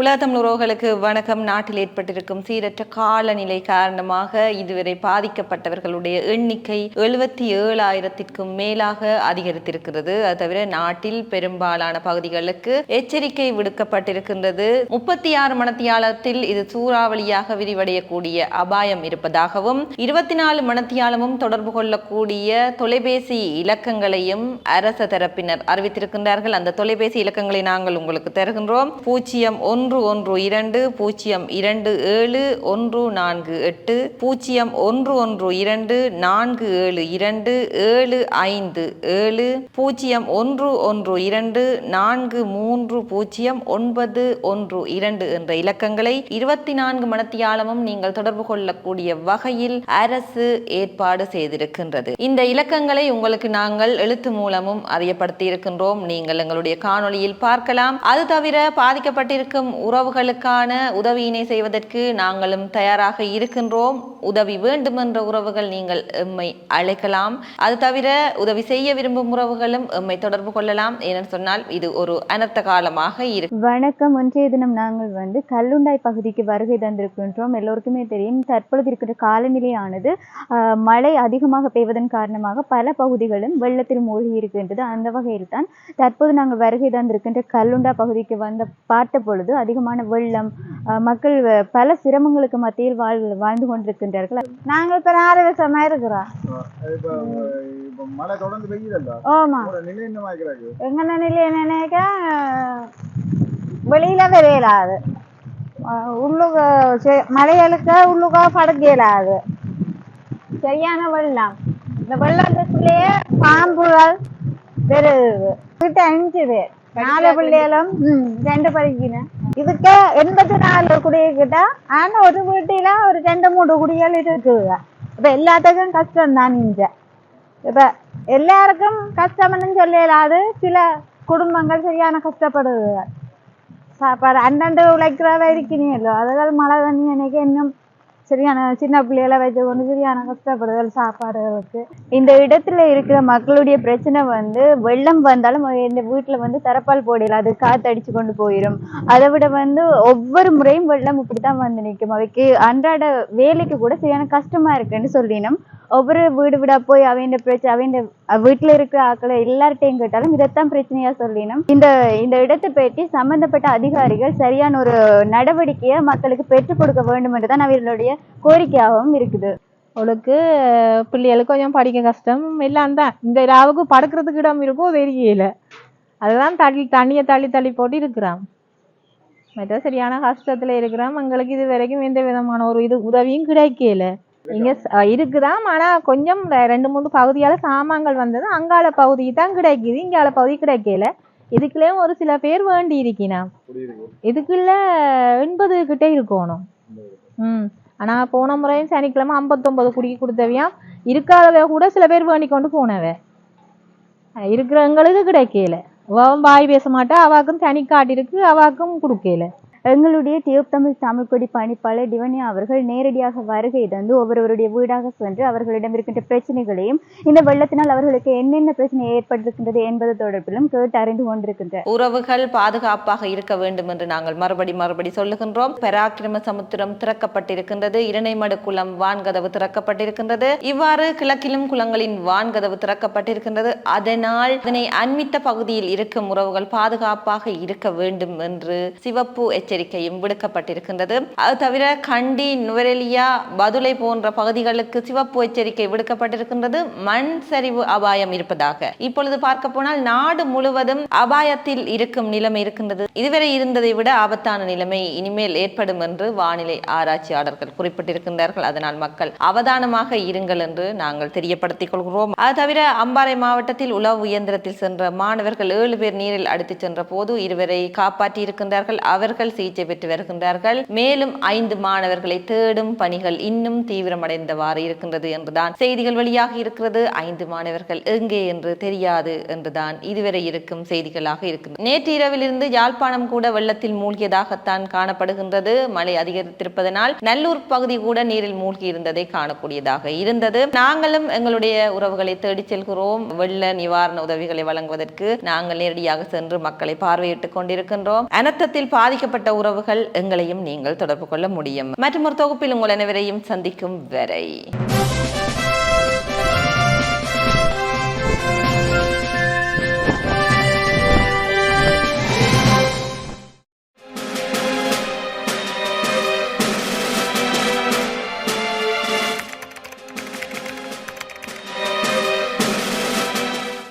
உலகத்தமிழ் உறவுகளுக்கு வணக்கம். நாட்டில் ஏற்பட்டிருக்கும் சீரற்ற காலநிலை காரணமாக இதுவரை பாதிக்கப்பட்டவர்களுடைய எண்ணிக்கை எழுபத்தி ஏழாயிரத்திற்கும் மேலாக அதிகரித்திருக்கிறது. அது தவிர நாட்டில் பெரும்பாலான பகுதிகளுக்கு எச்சரிக்கை விடுக்கப்பட்டிருக்கின்றது. முப்பத்தி ஆறு மணத்தியாலத்தில் இது சூறாவளியாக விரிவடையக்கூடிய அபாயம் இருப்பதாகவும் இருபத்தி நாலு மணத்தியாலமும் தொடர்பு கொள்ளக்கூடிய தொலைபேசி இலக்கங்களையும் அரச தரப்பினர் அறிவித்திருக்கின்றார்கள். அந்த தொலைபேசி இலக்கங்களை நாங்கள் உங்களுக்கு தருகின்றோம். பூஜ்ஜியம் ஒன்று ஒன்று ஒன்று இரண்டு பூஜ்ஜியம் இரண்டு ஏழு ஒன்று நான்கு எட்டு பூஜ்ஜியம் ஒன்று ஒன்று இரண்டு நான்கு ஏழு இரண்டு ஏழு ஐந்து ஏழு பூஜ்ஜியம் ஒன்று ஒன்று இரண்டு நான்கு மூன்று பூஜ்ஜியம் ஒன்பது ஒன்று இரண்டு என்ற இலக்கங்களை இருபத்தி நான்கு மணத்தியாலமும் நீங்கள் தொடர்பு கொள்ளக்கூடிய வகையில் அரசு ஏற்பாடு செய்திருக்கின்றது. இந்த இலக்கங்களை உங்களுக்கு நாங்கள் எழுத்து மூலமும் அறியப்படுத்தி இருக்கின்றோம் நீங்கள் எங்களுடைய காணொளியில் பார்க்கலாம். அது தவிர பாதிக்கப்பட்டிருக்கும் உறவுகளுக்கான உதவியினை செய்வதற்கு நாங்களும் தயாராக இருக்கின்றோம். உதவி வேண்டும் என்ற உறவுகள் நீங்கள் எம்மை அழைக்கலாம். அது தவிர உதவி செய்ய விரும்பும் உறவுகளும் எம்மை தொடர்பு கொள்ளலாம். என சொன்னால் இது ஒரு அனர்த்த காலமாக இருக்கு. வணக்கம். ஒன்றைய தினம் நாங்கள் வந்து கல்லுண்டாய் பகுதிக்கு வருகை தந்திருக்கின்றோம். எல்லோருக்குமே தெரியும் தற்பொழுது இருக்கிற காலநிலையானது மழை அதிகமாக பெய்வதன் காரணமாக பல பகுதிகளும் வெள்ளத்தில் மூழ்கி இருக்கின்றது. அந்த வகையில் தான் தற்போது நாங்கள் வருகை தந்திருக்கின்ற கல்லுண்டா பகுதிக்கு வந்த பார்த்த பொழுது அதிகமான வெள்ளம் மக்கள் பல சிரமங்களுக்கு மத்தியில் வாழ் வாழ்ந்து கொண்டிருக்கின்றார்கள். நாங்கள் இப்போ ஆறு வருஷமா இருக்கிறோம் மழை தொடர்ந்து பெய்யுதல்ல? ஆமா. நிலை என்னமா இருக்கிறாங்க எங்க நிலையில நினைக்க வெளியில வரையலாது உள்ளுக செ- மலைகளுக்க உள்ளுக படுக்க இயலாது சரியான வெள்ளம். இந்த வெள்ளத்துக்குள்ளேயே பாம்புகள் பெருகுது. கிட்ட அஞ்சு பேர். நாலு பிள்ளைகளும் ரெண்டு படிக்கணும் இதுக்கு எண்பத்தி நாலு குடிக்கிட்ட ஆனா ஒரு வீட்டில ஒரு ரெண்டு மூணு குடிகள் இருக்குதுங்க இப்ப எல்லாத்துக்கும் கஷ்டம் தான் இங்க. இப்ப எல்லாருக்கும் கஷ்டம்னு சொல்லலாது சில குடும்பங்கள் சரியான கஷ்டப்படுது. சாப்பாடு அண்டண்டு உழைக்கிறவ இருக்கிறீங்களோ அதுகள் மழை தண்ணி அன்னைக்கு இன்னும் சரியான சின்ன பிள்ளையெல்லாம் வச்சு கொண்டு சரியான கஷ்டப்படுதல் சாப்பாடுகளுக்கு. இந்த இடத்துல இருக்கிற மக்களுடைய பிரச்சனை வந்து வெள்ளம் வந்தாலும் இந்த வீட்டுல வந்து தரப்பால் போடல அது காத்தடிச்சு கொண்டு போயிடும் அதை விட வந்து ஒவ்வொரு முறையும் வெள்ளம் இப்படித்தான் வந்து நிற்கும். அவைக்கு அன்றாட வேலைக்கு கூட சரியான கஷ்டமா இருக்குன்னு சொல்லினோம் ஒவ்வொரு வீடு வீடா போய் அவன் பிரச்சனை அவன் வீட்டுல இருக்கிற ஆக்களை எல்லார்ட்டையும் கேட்டாலும் இதைத்தான் பிரச்சனையா சொல்லினோம். இந்த இந்த இடத்தை பற்றி சம்பந்தப்பட்ட அதிகாரிகள் சரியான ஒரு நடவடிக்கையை மக்களுக்கு பெற்றுக் கொடுக்க வேண்டும் என்றுதான் அவர்களுடைய கோரிக்கையாகவும் இருக்குது. அவளுக்கு பிள்ளைகளுக்கு கொஞ்சம் படிக்க கஷ்டம் எல்லாம் தான் இந்த ராவுக்கு படுக்கிறதுக்கு இடம் இருக்கும் தெரியல. அதுதான் தள்ளி தண்ணியை தள்ளி தள்ளி போட்டு இருக்கிறான். மற்ற சரியான கஷ்டத்துல இருக்கிறான். எங்களுக்கு இது வரைக்கும் எந்த விதமான ஒரு இது உதவியும் கிடைக்கல. இங்க இருக்குதாம். ஆனா கொஞ்சம் ரெண்டு மூணு பகுதியால சாமான்கள் வந்தது. அங்கால பகுதி தான் கிடைக்குது. இங்கால பகுதி கிடைக்கல. இதுக்குள்ளேயும் ஒரு சில பேர் வேண்டி குடியிருக்கு இதுக்குள்ள எண்பது கிட்ட இருக்கணும். ம். ஆனா போன முறையும் சனிக்கிழமை ஐம்பத்தொன்பது குடிக்கு கொடுத்தவையாம். இருக்காதவ கூட சில பேர் வேண்டி கொண்டு போனவ. இருக்கிறவங்களுக்கு கிடைக்கல. வாய் பேச மாட்டா. அவாக்கும் தனி காட்டு இருக்கு அவாக்கும் கொடுக்கல. எங்களுடைய டியூப் தமிழ் தமிழ் கொடி பணிப்பாளர் டிவனியா அவர்கள் நேரடியாக வருகை தந்து ஒவ்வொருவருடைய வீடாக சென்று அவர்களிடம் இருக்கின்ற பிரச்சனைகளையும் இந்த வெள்ளத்தினால் அவர்களுக்கு என்னென்ன பிரச்சனை ஏற்பட்டிருக்கின்றது என்பது தொடர்பிலும் கேட்டு அறிந்து கொண்டிருக்கின்ற உறவுகள் பாதுகாப்பாக இருக்க வேண்டும் என்று நாங்கள் மறுபடி மறுபடி சொல்லுகின்றோம். பராக்கிரம சமுத்திரம் திறக்கப்பட்டிருக்கின்றது. இரணைமடு குளம் வான்கதவு திறக்கப்பட்டிருக்கின்றது. இவ்வாறு கிழக்கிலும் குளங்களின் வான்கதவு திறக்கப்பட்டிருக்கின்றது. அதனால் இதனை அண்மித்த பகுதியில் இருக்கும் உறவுகள் பாதுகாப்பாக இருக்க வேண்டும் என்று சிவப்பு எச்சரிக்கையும் விடுக்கப்பட்டிருக்கின்றது. அது தவிர கண்டி நுவரெலியா பதுளை போன்ற பகுதிகளுக்கு சிவப்பு எச்சரிக்கை விடுக்கப்பட்டிருக்கின்றது. மண் சரிவு அபாயம் இருப்பதாக. இப்பொழுது பார்க்க போனால் நாடு முழுவதும் அபாயத்தில் இருக்கும் நிலைமை இருக்கின்றது. இதுவரை இருந்ததை விட ஆபத்தான நிலைமை இனிமேல் ஏற்படும் என்று வானிலை ஆராய்ச்சியாளர்கள் குறிப்பிட்டிருக்கின்றார்கள். அதனால் மக்கள் அவதானமாக இருங்கள் என்று நாங்கள் தெரியப்படுத்திக் கொள்கிறோம். அது தவிர அம்பாறை மாவட்டத்தில் உளவு இயந்திரத்தில் சென்ற மாணவர்கள் ஏழு பேர் நீரில் அடித்துச் சென்ற போது இருவரை காப்பாற்றி இருக்கின்றார்கள் அவர்கள் சிகிச்சை பெற்று வருகின்றார்கள். மேலும் ஐந்து மாணவர்களை தேடும் பணிகள் இன்னும் தீவிரமடைந்தவாறு இருக்கின்றது என்றுதான் செய்திகள் வெளியாக இருக்கிறது. ஐந்து மாணவர்கள் எங்கே என்று தெரியாது என்றுதான் இதுவரை இருக்கும் செய்திகளாக இருக்கின்றன. நேற்று இரவிலிருந்து யாழ்ப்பாணம் கூட வெள்ளத்தில் மூழ்கியதாகத்தான் காணப்படுகின்றது. மழை அதிகரித்திருப்பதனால் நல்லூர் பகுதி கூட நீரில் மூழ்கி இருந்ததை காணக்கூடியதாக இருந்தது. நாங்களும் எங்களுடைய உறவுகளை தேடிச் செல்கிறோம். வெள்ள நிவாரண உதவிகளை வழங்குவதற்கு நாங்கள் நேரடியாக சென்று மக்களை பார்வையிட்டுக் கொண்டிருக்கின்றோம். அனர்த்தத்தில் பாதிக்கப்பட்ட உறவுகள் எங்களையும் நீங்கள் தொடர்பு கொள்ள முடியும். மற்றும் ஒரு தொகுப்பில் உங்கள் அனைவரையும் சந்திக்கும் வரை.